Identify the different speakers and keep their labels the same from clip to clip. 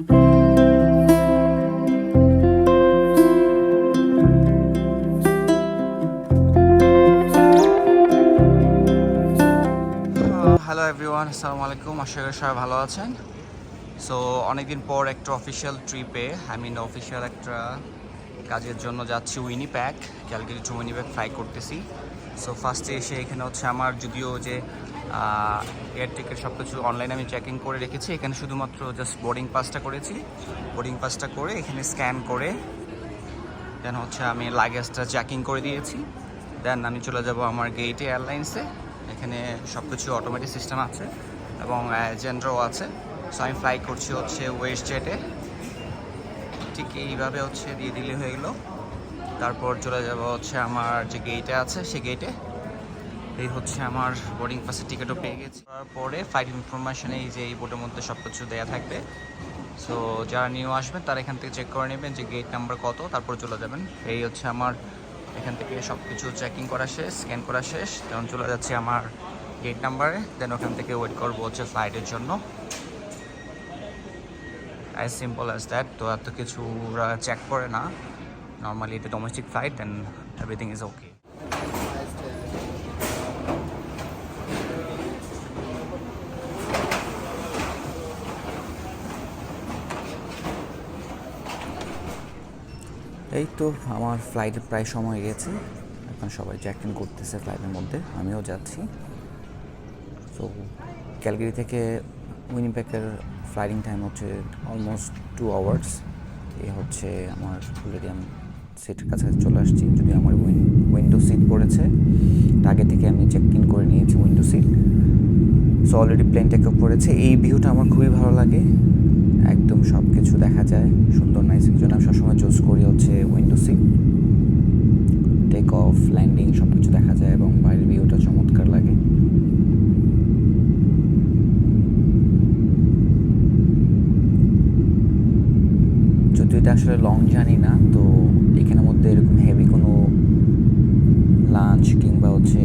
Speaker 1: Hello everyone আসসালামু আলাইকুম আশা করি সবাই ভালো আছেন। সো অনেকদিন পর একটা অফিসিয়াল ট্রিপে আই মিন অফিসিয়াল একটা কাজের জন্য যাচ্ছি Winnipeg Calgary to Winnipeg fly করতেছি। সো ফার্স্টে এসে এখানে হচ্ছে আমার যদিও যে এয়ার টিকিট সব কিছু অনলাইনে আমি চেকিং করে রেখেছি। এখানে শুধুমাত্র জাস্ট বোর্ডিং পাসটা করেছি। বোর্ডিং পাসটা করে এখানে স্ক্যান করে দেন হচ্ছে আমি লাগেজটা চেকিং করে দিয়েছি। দেন আমি চলে যাব আমার গেইটে এয়ারলাইন্সে এখানে সব কিছু অটোমেটিক সিস্টেম আছে এবং এজেন্টরাও আছে। সো আমি ফ্লাই করছি হচ্ছে ওয়েস্ট জেটে ঠিক এইভাবে হচ্ছে দিয়ে দিলে হয়ে গেলো। তারপর চলে যাব হচ্ছে আমার যে গেইটে আছে, সে গেইটে এই হচ্ছে আমার বোর্ডিং পাসের টিকিটও পেয়ে গেছি। তারপরে ফ্লাইট ইনফরমেশনে এই যে এই বোর্ডের মধ্যে সব কিছু দেওয়া থাকবে। সো যারা নিউ আসবেন, তারা এখান থেকে চেক করে নেবেন যে গেট নাম্বার কত, তারপর চলে যাবেন। এই হচ্ছে আমার এখান থেকে সব কিছু চেকিং করা শেষ স্ক্যান করা শেষ। তখন চলে যাচ্ছে আমার গেট নাম্বারে দেন ওখান থেকে ওয়েট করব হচ্ছে ফ্লাইটের জন্য। অ্যাজ সিম্পল অ্যাজ দ্যাট তো এত কিছু ওরা চেক করে না। নর্মালি এটা domestic flight then everything is okay এই তো আমার ফ্লাইটের প্রায় সময় গেছে। এখন সবাই ইন করতেছে ফ্লাইটের মধ্যে, আমিও যাচ্ছি। তো ক্যালগিরি থেকে উইনিপ্যাকের ফ্লাইটিং টাইম হচ্ছে অলমোস্ট টু আওয়ার্স এ হচ্ছে আমার অলরেডি আমি সিটের কাছাকাছি চলে আসছি যদি আমার উইন্ডো সিট পড়েছে। আগে থেকে আমি চেক ইন করে নিয়েছি window seat so already plane take off করেছে। এই ভিউটা আমার খুবই ভালো লাগে। একদম সব কিছু দেখা যায়, সুন্দর নাইস এই জন্য আমি সবসময় চুজ করি হচ্ছে window seat take off landing সব কিছু দেখা যায় এবং বাইরের ভিউটা চমৎকার লাগে। যদিও এটা আসলে লং জার্নি না, তো এখানের মধ্যে এরকম হেভি কোনো লাঞ্চ কিংবা হচ্ছে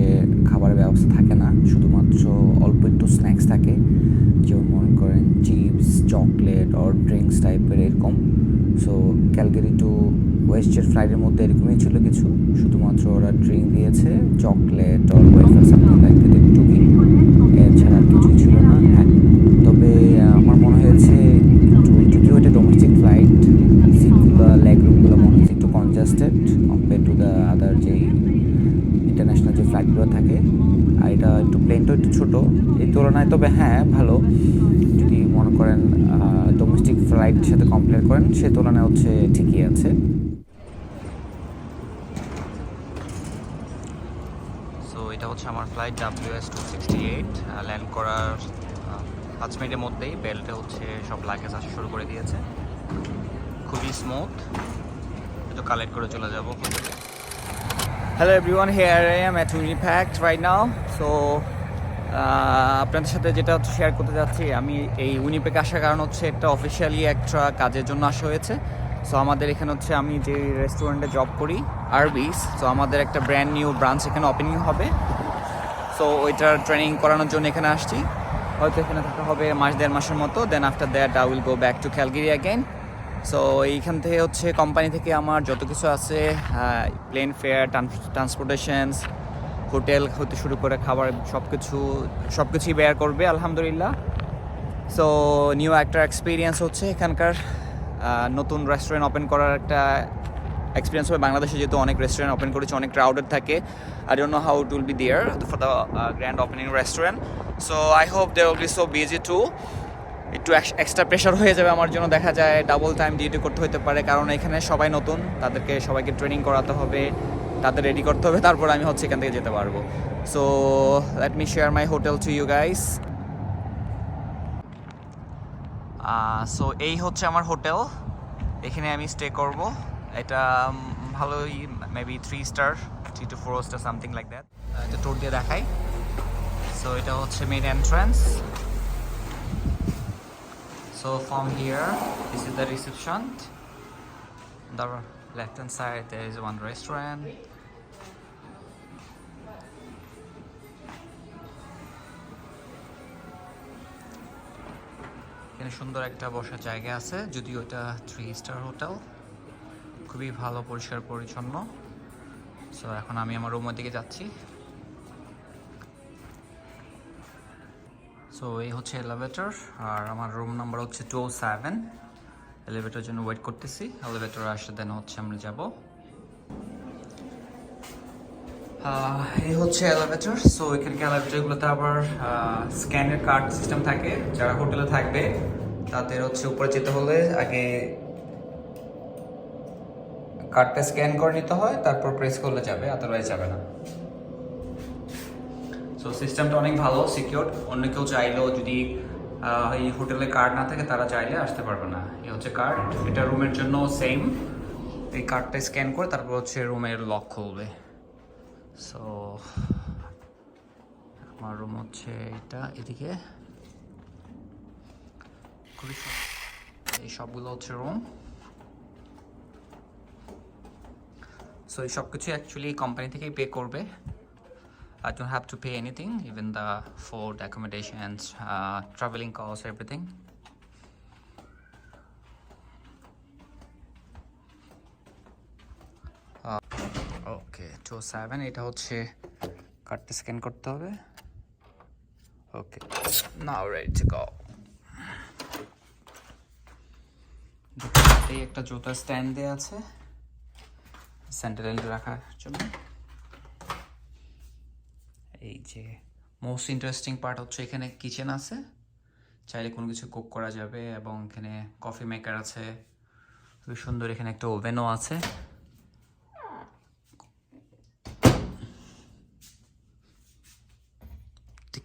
Speaker 1: খাবারের ব্যবস্থা থাকে না। শুধুমাত্র অল্প একটু স্ন্যাক্স থাকে, যেমন মনে করেন চিপস চকলেট অর ড্রিঙ্কস টাইপের এরকম। সো ক্যালগেরি টু ওয়েস্টের ফ্লাইটের মধ্যে এরকমই ছিল কিছু। শুধুমাত্র ওরা ড্রিঙ্ক দিয়েছে, chocolate or wafer something like that একটুকুই এছাড়া আর কিছুই ছিল না। হ্যাঁ তবে আমার মনে হয়েছে যদিও এটা ডোমেস্টিক ফ্লাইট সিটগুলো লেগ রুমগুলো মনে হচ্ছে একটু congested compare to the other যেই ইন্টারন্যাশনাল যে ফ্লাইটগুলো থাকে। আর এটা একটু প্লেনটাও একটু ছোটো, এই তুলনায় তবে হ্যাঁ ভালো। যদি মনে করেন ডোমেস্টিক ফ্লাইটের সাথে কম্পেয়ার করেন, সে তুলনায় হচ্ছে ঠিকই আছে সো এটা হচ্ছে আমার flight W S two sixty eight land করার পাঁচ মিনিটের মধ্যেই বেল্টে হচ্ছে সব লাগেজ আসা শুরু করে দিয়েছে। খুবই স্মুথ একটু কালেক্ট করে চলে যাব। Hello everyone here I am at Winnipeg right now so আপনাদের সাথে যেটা হচ্ছে শেয়ার করতে যাচ্ছি, আমি এই উইনিপ্যাক আসার কারণ হচ্ছে একটা অফিসিয়ালি একটা কাজের জন্য আসা হয়েছে। সো আমাদের এখানে হচ্ছে আমি যে রেস্টুরেন্টে জব করি আরবিস সো আমাদের একটা ব্র্যান্ড নিউ ব্রাঞ্চ এখানে ওপেনিং হবে। সো ওইটার ট্রেনিং করানোর জন্য এখানে আসছি। হয়তো এখানে থাকা হবে মাস, দেড় মাসের মতো। Then after that I will go back to Calgary again so এইখান থেকে হচ্ছে কোম্পানি থেকে আমার যত কিছু আছে প্লেন ফেয়ার ট্রান্সপোর্টেশনস হোটেল হতে শুরু করে খাবার সব কিছু সব কিছুই বেয়ার করবে, আলহামদুলিল্লাহ। সো নিউ একটা এক্সপিরিয়েন্স হচ্ছে এখানকার। নতুন রেস্টুরেন্ট ওপেন করার একটা এক্সপিরিয়েন্স হবে। বাংলাদেশে যেহেতু অনেক রেস্টুরেন্ট ওপেন করেছে, অনেক ক্রাউডেড থাকে I don't know how it will be there for the grand opening restaurant so I hope they will be so busy too একটু এক্সট্রা প্রেশার হয়ে যাবে আমার জন্য, দেখা যায় ডাবল টাইম ডিউটি করতে হতে পারে। কারণ এখানে সবাই নতুন, তাদেরকে সবাইকে ট্রেনিং করাতে হবে, তাদের রেডি করতে হবে, তারপর আমি হচ্ছে এখান থেকে যেতে পারব। So let me share my hotel to you guys so এই হচ্ছে আমার হোটেল এখানে আমি স্টে করব। এটা ভালোই maybe three star three to four star something like that এটা টোর দিয়ে দেখাই। সো এটা হচ্ছে main entrance So from here, this is the reception. The left hand side there is one এখানে সুন্দর একটা বসার জায়গা আছে যদিও এটা থ্রি স্টার হোটেল খুবই ভালো, পরিষ্কার, পরিচ্ছন্ন। সো এখন আমি আমার রুমের দিকে যাচ্ছি। সো এই হচ্ছে এলিভেটর আর আমার রুম নাম্বার হচ্ছে টু সেভেন এলিভেটর জন্য ওয়েট করতেছি। এলিভেটর আসলে দেন হচ্ছে আমরা যাব। এই হচ্ছে এলিভেটর সো এখানে এলিভেটরগুলোতে আবার স্ক্যানের কার্ড সিস্টেম থাকে। যারা হোটেলে থাকবে, তাদের হচ্ছে উপরে যেতে হলে আগে কার্ডটা স্ক্যান করে নিতে হয়, তারপর প্রেস করলে যাবে আদারওয়াইজ যাবে না। সো সিস্টেমটা অনেক ভালো সিকিউর অন্য কেউ চাইলেও যদি এই হোটেলে কার্ড না থাকে, তারা চাইলে আসতে পারবে না। এই হচ্ছে কার্ড এটা রুমের জন্য সেম এই কার্ডটা স্ক্যান করে, তারপর হচ্ছে রুমের লক খুলবে। সো আমার রুম হচ্ছে এটা, এদিকে। এই সবগুলো হচ্ছে রুম সো এই সব কিছু অ্যাকচুয়ালি কোম্পানি থেকেই পে করবে don't have to pay anything, even the food, accommodations, uh, traveling costs, everything. Okay two seven এটা হচ্ছে কার্ডটা স্ক্যান করতে হবে ওকে নাও রেডি টু গো একটা জুতার স্ট্যান্ড দেওয়া আছে স্যান্ডেল রাখার জন্য। এই যে মোস্ট ইন্টারেস্টিং পার্ট হচ্ছে এখানে কিচেন আছে। চাইলে কোনো কিছু কুক করা যাবে এবং এখানে কফি মেকার আছে। খুবই সুন্দর এখানে একটা ওভেনও আছে।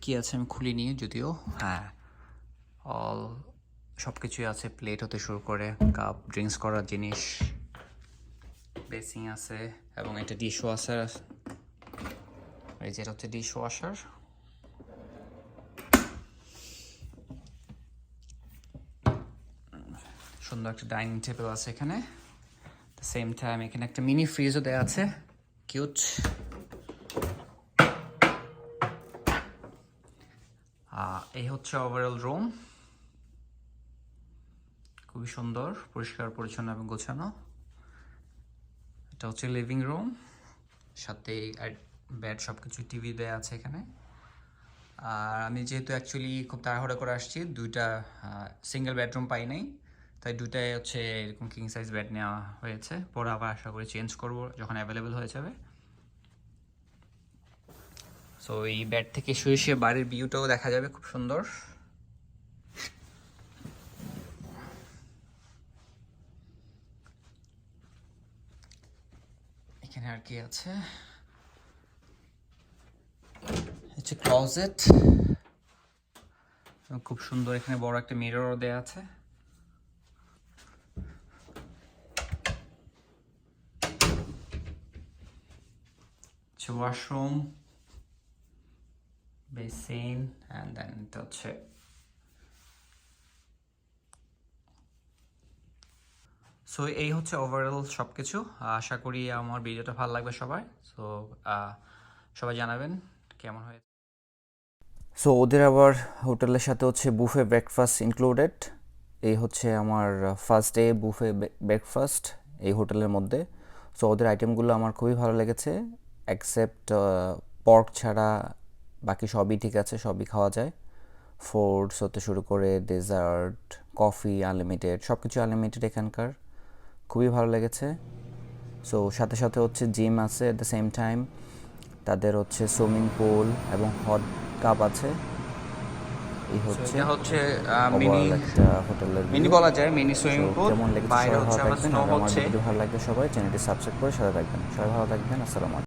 Speaker 1: কি আছে আমি খুলিনি যদিও হ্যাঁ। অল সব কিছুই আছে প্লেট হতে শুরু করে কাপ ড্রিঙ্কস করার জিনিস। বেসিং আছে এবং এটা ডিশ ওয়াশার আছে। এই যেটা হচ্ছে ডিশ ওয়াশার সুন্দর একটা ডাইনিং টেবিল আছে এখানে। সেম টাইম এখানে একটা মিনি ফ্রিজও দেওয়া আছে। কিউট এই হচ্ছে ওভারঅল রুম খুবই সুন্দর, পরিষ্কার, পরিচ্ছন্ন এবং গোছানো। এটা হচ্ছে লিভিং রুম সাথে বেড সব কিছু টিভি দেওয়া আছে এখানে। আর আমি যেহেতু অ্যাকচুয়ালি খুব তাড়াহুড়া করে আসছি, দুইটা সিঙ্গেল বেডরুম পাই নাই, তাই দুইটাই হচ্ছে এরকম কিং সাইজ বেড নেওয়া হয়েছে। পরে আবার আশা করি চেঞ্জ করব যখন অ্যাভেলেবেল হয়ে যাবে। সো এই বেড থেকে শুয়ে শুয়ে বাড়ির ভিউটাও দেখা যাবে, খুব সুন্দর এখানে আর কি আছে। হচ্ছে ক্লজেট খুব সুন্দর, এখানে বড় একটা মিররও দেয়া আছে। ওয়াশরুম বেসিন অ্যান্ড দেন হচ্ছে সো এই হচ্ছে ওভারঅল সব কিছু আশা করি আমার ভিডিওটা ভালো লাগবে সবাই সো সবাই জানাবেন কেমন হয়েছে।
Speaker 2: সো ওদের আবার হোটেলের সাথে হচ্ছে বুফে ব্রেকফাস্ট ইনক্লুডেড এই হচ্ছে আমার ফার্স্ট ডে বুফে ব্রেকফাস্ট এই হোটেলের মধ্যে। সো ওদের আইটেমগুলো আমার খুবই ভালো লেগেছে। অ্যাকসেপ্ট পর্ক ছাড়া বাকি সবই ঠিক আছে, সবই খাওয়া যায়। ফুডস হতে শুরু করে ডেজার্ট কফি আনলিমিটেড সব কিছু আনলিমিটেড এখানকার। খুবই ভালো লেগেছে। সো সাথে সাথে হচ্ছে জিম আছে অ্যাট দ্য সেম টাইম তাদের হচ্ছে সুইমিং পুল এবং হট কাপ আছে। এই হচ্ছে
Speaker 1: হচ্ছে মিনি
Speaker 2: একটা হোটেলের
Speaker 1: মিনি বলা যায় মিনি সুইমিং পুল
Speaker 2: কেমন লেগেছে
Speaker 1: বাইরে হচ্ছে আবার স্নো হচ্ছে।
Speaker 2: ভালো লাগবে সবাই চ্যানেলটি সাবস্ক্রাইব করে সাথে থাকবেন। সবাই ভালো থাকবেন আসসালামু আলাইকুম।